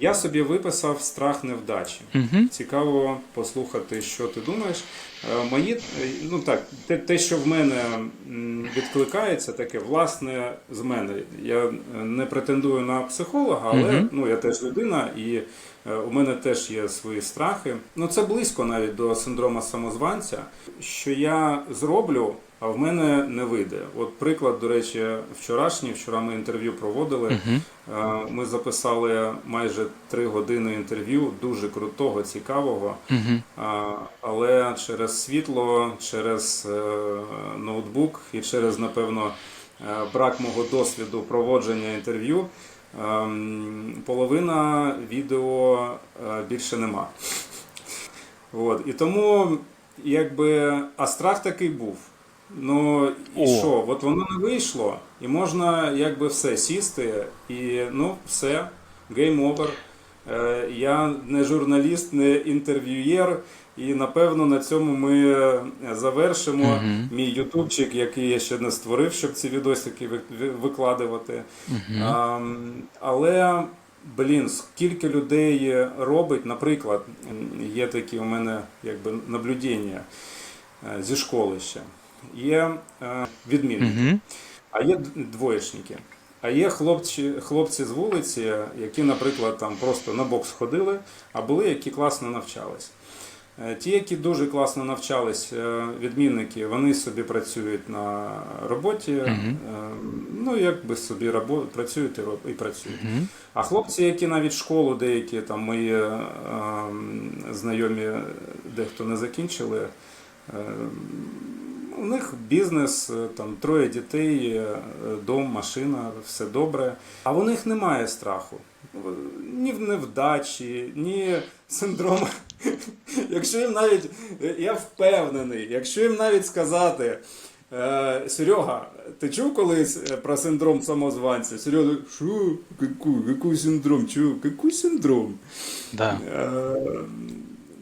Я собі виписав страх невдачі. Угу. Цікаво послухати, що ти думаєш. Е, Мої, е, ну так, те, те, що в мене відкликається, таке власне з мене. Я е, не претендую на психолога, але Мгм. ну, я теж людина, і у мене теж є свої страхи. Ну це близько навіть до синдрома самозванця, що я зроблю. А в мене не вийде. От приклад, до речі, вчорашній. Вчора ми інтерв'ю проводили. Е, Ми записали майже три години інтерв'ю, дуже крутого, цікавого. А, Але через світло, через е, ноутбук і через, напевно, е, брак мого досвіду проводження інтерв'ю, ем, половина відео більше нема. От. І тому, якби, а страх такий був. Ну і О. що? От воно не вийшло, і можна якби все сісти, і ну все, game over. Е, Я не журналіст, не інтерв'юєр, і напевно на цьому ми е, завершимо Мгм. мій ютубчик, який я ще не створив, щоб ці відосики ви- ви- викладувати. Угу. Ам, але, блін, скільки людей робить, наприклад, м, є такі у мене якби наблюдення е, зі школи ще. Є е, відмінники, а є двоєчники. А є хлопці, хлопці з вулиці, які, наприклад, там просто на бокс ходили, а були, які класно навчались. Е, Ті, які дуже класно навчались, е, відмінники, вони собі працюють на роботі, Мгм. е, ну якби собі рабо- працюють і працюють. Угу. А хлопці, які навіть школу, деякі там мої е, знайомі, дехто не закінчили, е, у них бізнес, е, там троє дітей, е, дом, машина, все добре. А у них немає страху. Ні в невдачі, ні синдрому. Якщо їм навіть, я впевнений, якщо їм навіть сказати, е, Серега, ти чув колись е, про синдром самозванця? Серега, що? Який, який синдром? Чув? Який синдром? Да.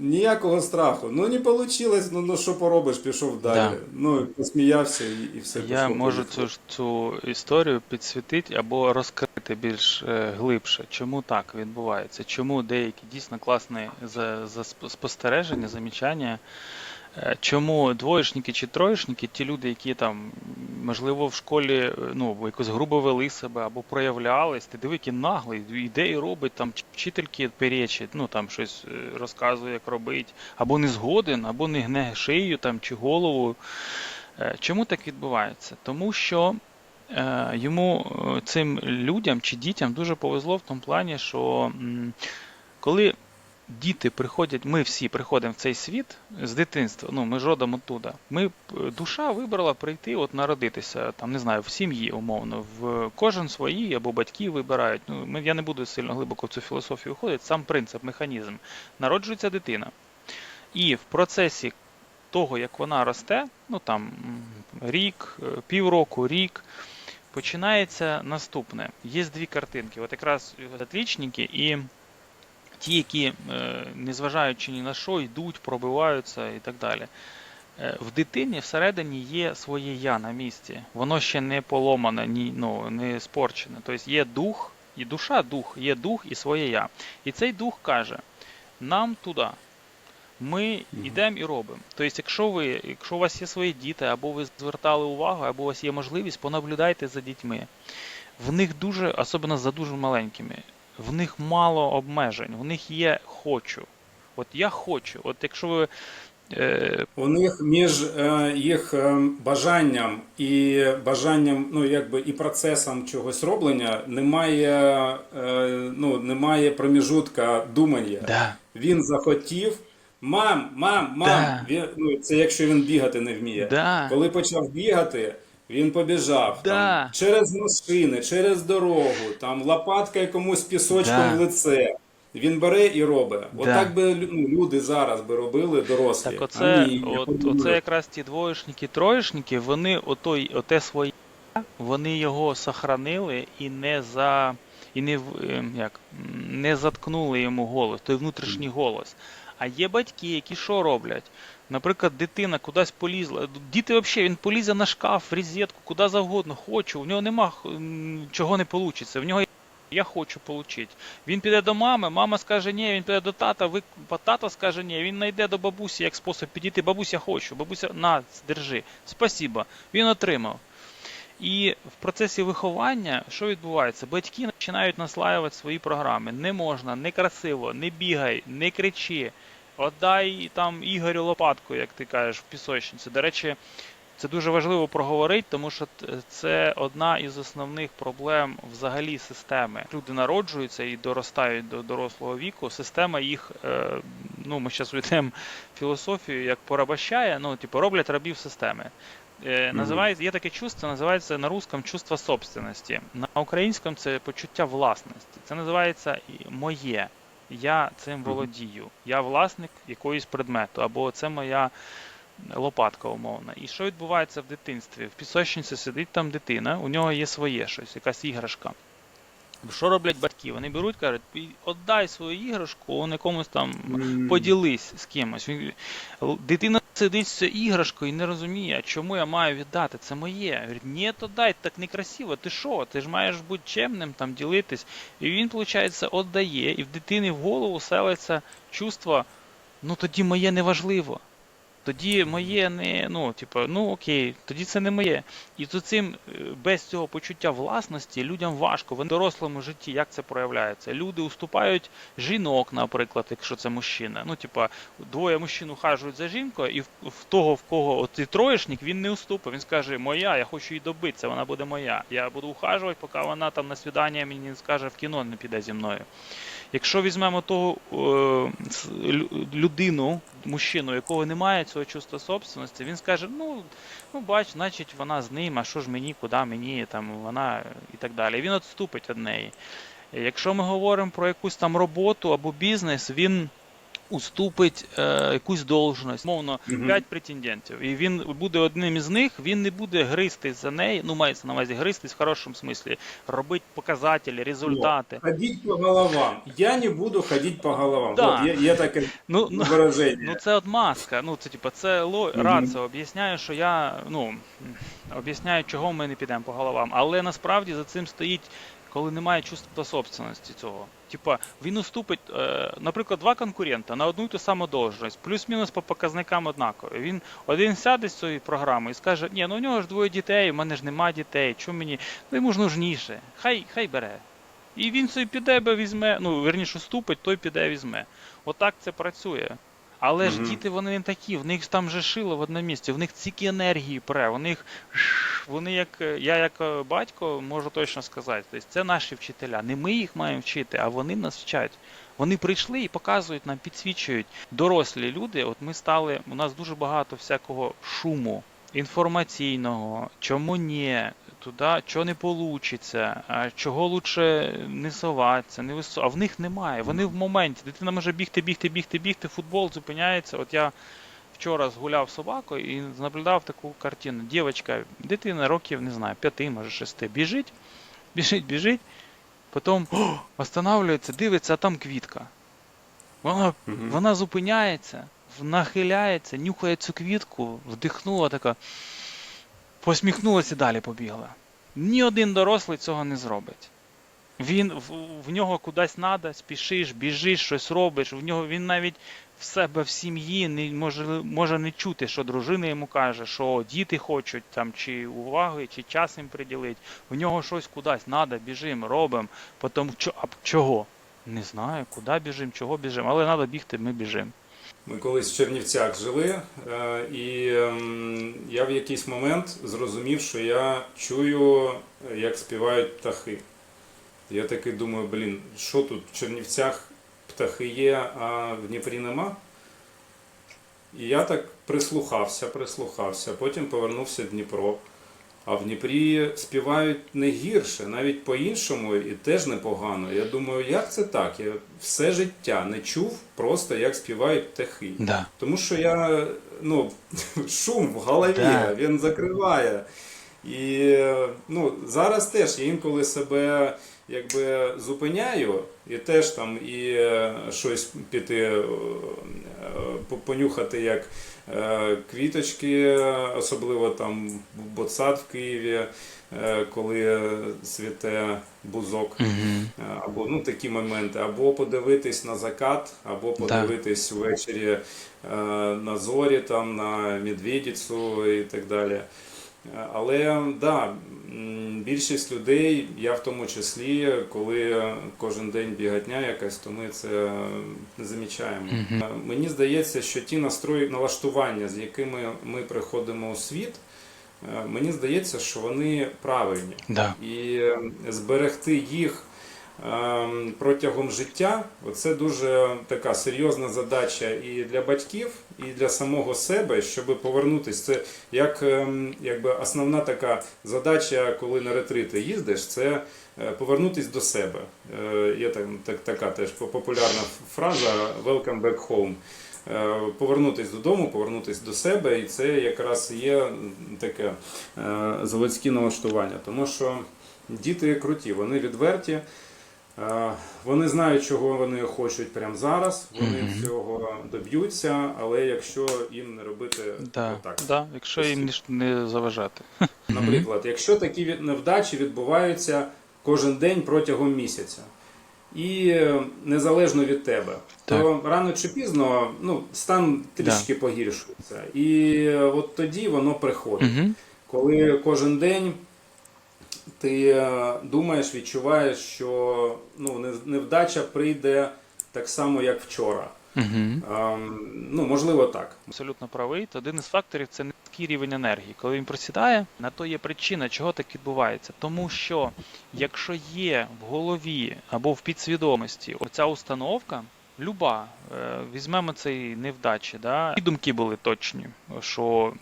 Ніякого страху. Ну не вийшло, ну, ну що поробиш, пішов далі. Да. Ну, посміявся і, і все Я пішло, можу цю цю історію підсвітити або розкрити більш е, глибше. Чому так відбувається? Чому деякі дійсно класні за, за спостереження, замічання? Е, Чому двоєшники чи троєшники, ті люди, які там, можливо, в школі е, ну, якось грубо вели себе або проявлялись, ти диви, який наглий, ідеї робить, там вчительки перечить, ну там щось е, розказує, як робить, або не згоден, або не гне шию там, чи голову. Чому так відбувається? Тому що е, йому цим людям чи дітям дуже повезло в тому плані, що м, коли діти приходять, ми всі приходимо в цей світ з дитинства, ну ми ж родом оттуда. Ми душа вибрала прийти, от народитися, там не знаю, в сім'ї умовно, в кожен свої або батьки вибирають. Ну я не буду сильно глибоко в цю філософію входити. Сам принцип, механізм. Народжується дитина. І в процесі того, як вона росте, ну там рік, е, півроку, рік, починається наступне. Є дві картинки. От якраз отлічники і ті, які, е, незважаючи ні на що, йдуть, пробиваються і так далі. Е, В дитині всередині є своє я на місці. Воно ще не поломане, ні, ну, не спорчене. Тобто є дух, і душа дух, є дух і своє я. І цей дух каже: нам туди. Ми йдемо і робимо. Тобто, якщо ви, якщо у вас є свої діти, або ви звертали увагу, або у вас є можливість, понаблюдайте за дітьми. В них дуже, особливо за дуже маленькими, в них мало обмежень, в них є хочу. От я хочу. От якщо ви. Е, У них між е, їх е, бажанням і бажанням, ну якби і процесом чогось роблення немає, ну, немає проміжутка думання. да, Він захотів. Мам, мам, мам. Да. Він, ну, це якщо він бігати не вміє. да, Коли почав бігати, він побіжав Да. там, через машини, через дорогу, там лопатка комусь пісочком Да. в лице. Він бере і робить. Да. Отак би ну, люди зараз би робили дорослі. так оце, ні, от, оце якраз ті двоєшники, троєшники, вони отой, оте своє, вони його сохранили і не за. І не, ем, як, не заткнули йому голос, той внутрішній голос. А є батьки, які що роблять? Наприклад, дитина кудись полізла. Діти взагалі, він полізе на шкаф, в розетку, куди завгодно, хочу. У нього нема чого не вийде. В нього Я хочу отримати. Він піде до мами, мама скаже ні, він піде до тата, ви, тато скаже ні, він знайде до бабусі як спосіб підійти. Бабуся, хочу, бабуся, на, держи. Спасіба. Він отримав. І в процесі виховання що відбувається? Батьки починають наслаювати свої програми. Не можна, не красиво, не бігай, не кричи. Отдай там Ігорю лопатку, як ти кажеш, в пісочниці. До речі, це дуже важливо проговорити, тому що це одна із основних проблем взагалі системи. Люди народжуються і доростають до дорослого віку. Система їх, е, ну ми зараз війдемо в філософію, як порабощає, ну типу роблять рабів системи. Е, називається, є таке чувство, називається на русском чувство собственності. На українському це почуття власності. Це називається моє. Я цим володію. Я власник якоїсь предмету, або це моя лопатка умовна. І що відбувається в дитинстві? В пісочниці сидить там дитина, у нього є своє щось, якась іграшка. Що роблять батьки? Вони беруть, кажуть, віддай свою іграшку он якомусь там поділись з кимось. Дитина сидить з іграшкою і не розуміє, чому я маю віддати? Це моє. Говорить, ні, то дай, так некрасиво. Ти що? Ти ж маєш бути чемним, там ділитись. І він, виходить, віддає, і в дитини в голову селиться чувство, ну тоді моє не важливо. Тоді моє не, ну, типу, ну окей, тоді це не моє. І то цим е, без цього почуття власності людям важко. В дорослому житті як це проявляється? Люди уступають жінок, наприклад, якщо це мужчина. Ну, типа, двоє мужчин ухажують за жінкою, і в, в того, в кого от троєшник, він не уступить. Він скаже, моя, я хочу її добитися, вона буде моя. Я буду ухажувати, поки вона там на свідання мені скаже в кіно не піде зі мною. Якщо візьмемо того е, людину, мужчину, якого немає цього чувства собственності, він скаже: ну, ну бач, значить вона з ним, а що ж мені, куди мені, там вона і так далі. Він відступить від неї. Якщо ми говоримо про якусь там роботу або бізнес, він уступить е, якусь должність, мовно, Мгм. 5 претендентів, і він буде одним із них, він не буде гристись за неї, ну мається на увазі гристись в хорошому смислі, робити показателі, результати. Ходить по головам. Я не буду ходить по головам. Да. Вот, є, є таке Ну, ну, вираження. Ну це от маска. Ну це типа це ло... Мгм. рація об'ясняє, що я ну об'ясняю, чого ми не підемо по головам. Але насправді за цим стоїть, коли немає чувства собственності цього. Типа він уступить, е, наприклад, два конкурента на одну і ту саму должність, плюс-мінус по показникам однакові. Він один сяде з цієї програми і скаже: ні, ну у нього ж двоє дітей, у мене ж нема дітей. Чому мені? Ну йому ж нужніше. Хай хай бере. І він собі піде бо візьме, ну верніше уступить, той піде візьме. Отак це працює. Але ж діти вони не такі, в них там же шило в одному місці, в них стільки енергії пре, в них вони як е, я як е, батько можу точно сказати. Тобто це наші вчителя. Не ми їх маємо вчити, а вони нас вчать. Вони прийшли і показують нам, підсвічують. Дорослі люди, от ми стали, у нас дуже багато всякого шуму інформаційного, чому ні, туди чого не получиться, чого лучше не соватися, не висо. А в них немає. Вони в моменті. Дитина може бігти, бігти, бігти, бігти, футбол зупиняється. От я вчора згуляв собакою і наблюдав таку картину. Дівчинка, дитина років, не знаю, п'яти, може шести, біжить, біжить, біжить, потім останавливається, дивиться, а там квітка. Вона, Мгм. вона зупиняється, нахиляється, нюхає цю квітку, вдихнула така, посміхнулася і далі побігла. Ні один дорослий цього не зробить. Він в, в нього кудись треба, спішиш, біжиш, щось робиш. В нього він навіть в себе в сім'ї не може, може не чути, що дружина йому каже, що діти хочуть там, чи уваги, чи час їм приділити. В нього щось кудись треба, біжимо, робимо. Потім а чого? Не знаю, куди біжимо, чого біжимо, але треба бігти, ми біжимо. Ми колись в Чернівцях жили, е, і ем, я в якийсь момент зрозумів, що я чую, як співають птахи. Я такий думаю, блін, що тут в Чернівцях птахи є, а в Дніпрі нема? І я так прислухався, прислухався, потім повернувся в Дніпро. А в Дніпрі співають не гірше, навіть по-іншому, і теж непогано. Я думаю, як це так? Я все життя не чув просто, як співають птахи. Да. Тому що я, ну, шум в голові, Да. він закриває. І ну, зараз теж я інколи себе якби зупиняю і теж там і е, щось піти е, понюхати, як е, квіточки, особливо там Ботсад в Києві. коли світе бузок. Або ну такі моменти, або подивитись на закат, або подивитись ввечері на зорі, там на медведицю і так далі. Але да, більшість людей, я в тому числі, коли кожен день бігатня якась, то ми це не замічаємо. Mm -hmm. Мені здається, що ті настрої налаштування, з якими ми приходимо у світ, е, мені здається, що вони правильні Да. і е, зберегти їх протягом життя це дуже така серйозна задача і для батьків, і для самого себе, щоб повернутися. Це як ем, якби основна така задача, коли на ретрити їздиш, це е, повернутися до себе. Е, Є так, так, така теж популярна фраза «Welcome back home». Е, Повернутись додому, повернутись до себе, і це якраз є таке заводське налаштування, тому що діти круті, вони відверті, вони знають, чого вони хочуть прямо зараз, вони Мгм. цього доб'ються, але якщо їм не робити Да. отак. Да. Якщо їм ніж не заважати. Наприклад, якщо такі невдачі відбуваються кожен день протягом місяця. І е, незалежно від тебе, то рано чи пізно ну, стан трішки погіршується. І е, от тоді воно приходить. Угу. Коли кожен день ти е, думаєш, відчуваєш, що ну, невдача прийде так само, як вчора. Угу. Ем, ну, можливо, так. Абсолютно правий. Один із факторів це низький рівень енергії. Коли він просідає, на то є причина, чого так відбувається. Тому що якщо є в голові або в підсвідомості оця установка, люба, е, візьмемо цей невдачі, да? і думки були точні, що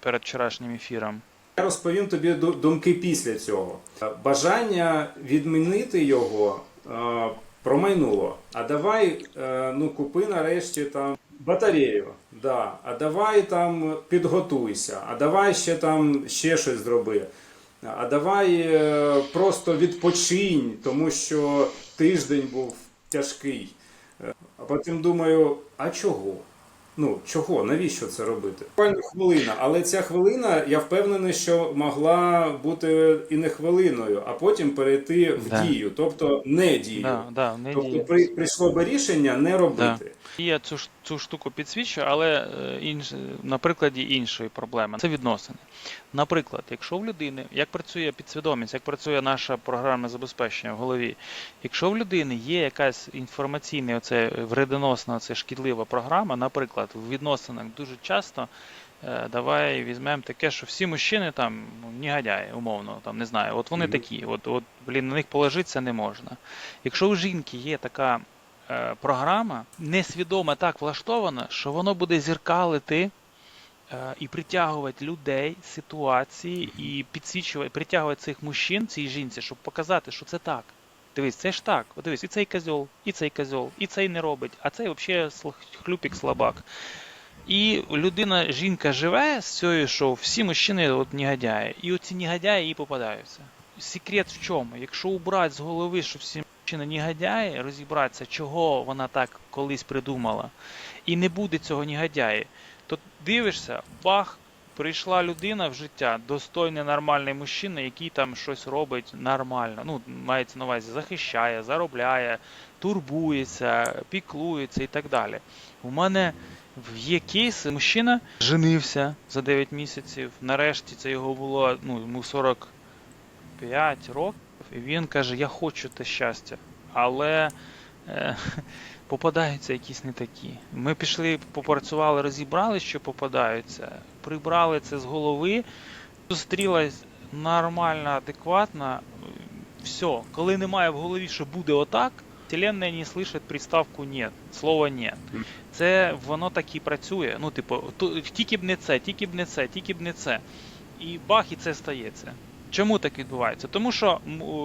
перед вчорашнім ефіром. Я розповім тобі думки після цього. Бажання відмінити його е, промайнуло. А давай е, ну, купи нарешті там батарею. Да. А давай там підготуйся, а давай ще там ще щось зроби. А давай е, просто відпочинь, тому що тиждень був тяжкий. А потім думаю, а чого? Ну, чого? Навіщо це робити? Буквально хвилина, але ця хвилина, я впевнений, що могла бути і не хвилиною, а потім перейти в Да. дію, тобто не дію. Да, да, не тобто діє. при, прийшло би рішення не робити. І я цю, цю штуку підсвічую, але е, інш, на прикладі іншої проблеми це відносини. Наприклад, якщо в людини, як працює підсвідомість, як працює наше програмне забезпечення в голові, якщо в людини є якась інформаційна, оце вредоносна, оце шкідлива програма, наприклад, в відносинах дуже часто. е, Давай візьмемо таке, що всі мужчини там ну, негодяї, умовно, там не знаю. От вони Мгм. такі, от, от блін, на них положитися не можна. Якщо у жінки є така програма несвідомо так влаштована, що воно буде зеркалити е, і притягувати людей, ситуації, і підсвічувати, притягувати цих мужчин, цій жінці, щоб показати, що це так. Дивись, це ж так. От дивись, і цей козьол, і цей козьол, і цей не робить, а цей взагалі хлюпік слабак. І людина, жінка живе з цією, що всі мужчини от негодяї, і оці негодяї їй попадаються. Секрет в чому? Якщо убрати з голови, що всі мужчини негодяї, розібратися, чого вона так колись придумала, і не буде цього негодяї, то дивишся, бах, прийшла людина в життя, достойний нормальний мужчина, який там щось робить нормально. Ну, мається на увазі, захищає, заробляє, турбується, піклується і так далі. У мене є кейс, мужчина женився за 9 місяців. Нарешті це його було, ну, йому 45 років, він каже: Я хочу те щастя. Але е, попадаються якісь не такі. Ми пішли, попрацювали, розібрали, що попадаються, прибрали це з голови, зустрілась нормальна, адекватна. Все, коли немає в голові, що буде отак, Вселенная не слышить приставку «нет», слово «нет». Це воно так і працює. Ну, типу, тільки б не це, тільки б не це, тільки б не це. І бах, і це стається. Чому так відбувається? Тому що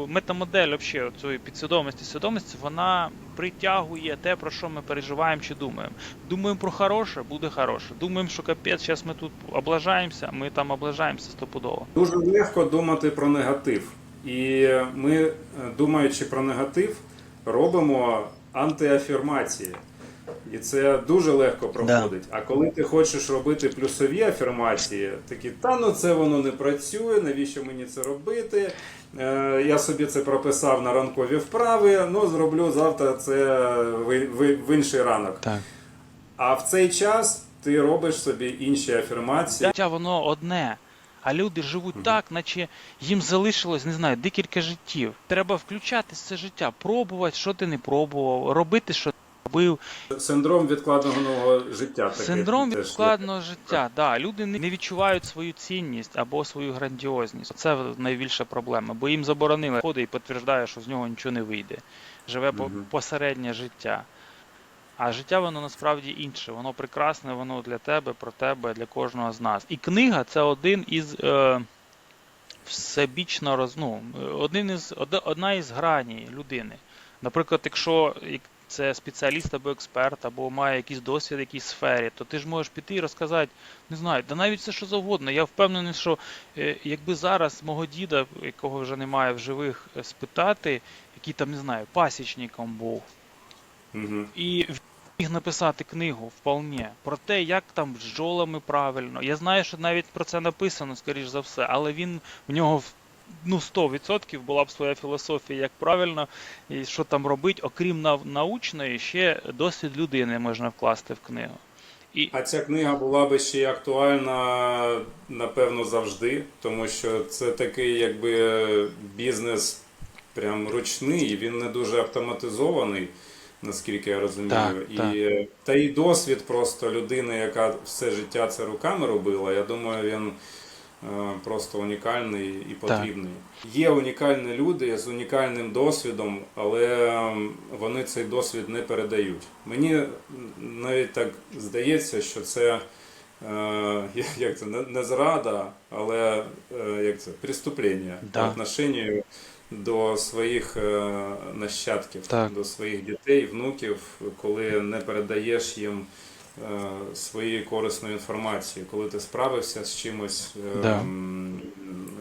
метамодель вообще цієї підсвідомості, свідомості, вона притягує те, про що ми переживаємо чи думаємо. Думаємо про хороше, буде хороше. Думаємо, що капець, зараз ми тут облажаємося, ми там облажаємося стопудово. Дуже легко думати про негатив. І ми, е, думаючи про негатив, робимо антиафірмації. І це дуже легко проходить. А коли ти хочеш робити плюсові афірмації, такі, та ну це воно не працює, навіщо мені це робити? Е, я собі це прописав на ранкові вправи, ну зроблю завтра це в, в, в інший ранок. Так. А в цей час ти робиш собі інші афірмації. Життя воно одне. А люди живуть так, наче їм залишилось, не знаю, декілька життів. Треба включати це життя, пробувати, що ти не пробував, робити, що ти робив. Синдром відкладеного життя. Таке Синдром відкладеного життя. Да, люди не відчувають свою цінність або свою грандіозність. Це найбільша проблема, бо їм заборонили ходить і підтверждає, що з нього нічого не вийде. Живе Мгм. посереднє життя. А життя воно насправді інше, воно прекрасне, воно для тебе, про тебе, для кожного з нас. І книга це один із е, всебічно роз, ну, е, один із, одна із граній людини. Наприклад, якщо як це спеціаліст або експерт, або має якийсь досвід в якійсь сфері, то ти ж можеш піти і розказати, не знаю, да навіть все що завгодно. Я впевнений, що е, якби зараз мого діда, якого вже немає в живих, е, спитати, який там, не знаю, пасічником був, Мгм. і міг написати книгу вполне про те, як там з бджолами правильно. Я знаю, що навіть про це написано, скоріш за все, але він в нього ну 100% була б своя філософія, як правильно і що там робить, окрім научної, ще досвід людини можна вкласти в книгу. І А ця книга була би ще й актуальна, напевно, завжди, тому що це такий якби бізнес прям ручний, і він не дуже автоматизований, наскільки я розумію. Так, і, так. Та й досвід просто людини, яка все життя це руками робила, я думаю, він е, просто унікальний і потрібний. Є унікальні люди з унікальним досвідом, але ем, вони цей досвід не передають. Мені навіть так здається, що це е, як це не- зрада, але е, як це преступлення Да. по отношенню до своїх е, нащадків, Так. до своїх дітей, внуків, коли не передаєш їм е, своєї корисної інформації, коли ти справився з чимось, Да.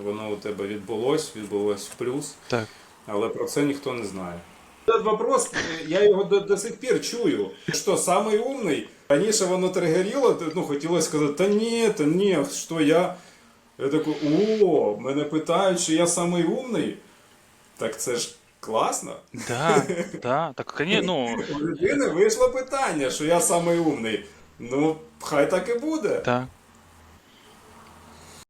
воно у тебе відбулось, відбулось в плюс, так. але про це ніхто не знає. Этот вопрос, е, я його до, до сих пір чую. Що самий умний? Раніше воно тригеріло, ну хотілося сказати, та ні, та ні, що я. Я такий, о, мене питають, чи я самий умний. Так це ж класно. Да, да, так, ну, У людини вийшло питання, що я самий умний. Ну, хай так і буде. так.